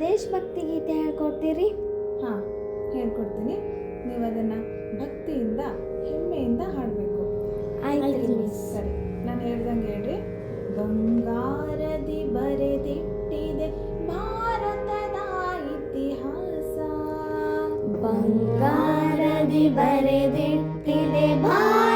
ದೇಶಭಕ್ತಿ ಗೀತೆ ಹೇಳ್ಕೊಡ್ತೀರಿ? ಹಾಂ ಹೇಳ್ಕೊಡ್ತೀನಿ. ನೀವು ಅದನ್ನು ಭಕ್ತಿಯಿಂದ ಹೆಮ್ಮೆಯಿಂದ ಹಾಡಬೇಕು. ಆಯ್ತು ಮಿಸ್. ಸರಿ ನಾನು ಹೇಳ್ದಂಗೆ ಹೇಳ್ರಿ. ಬಂಗಾರದಿ ಬರೆದಿಟ್ಟಿದೆ ಭಾರತದ ಇತಿಹಾಸ. ಬಂಗಾರದಿ ಬರೆದಿಟ್ಟಿದೆ ಬಾ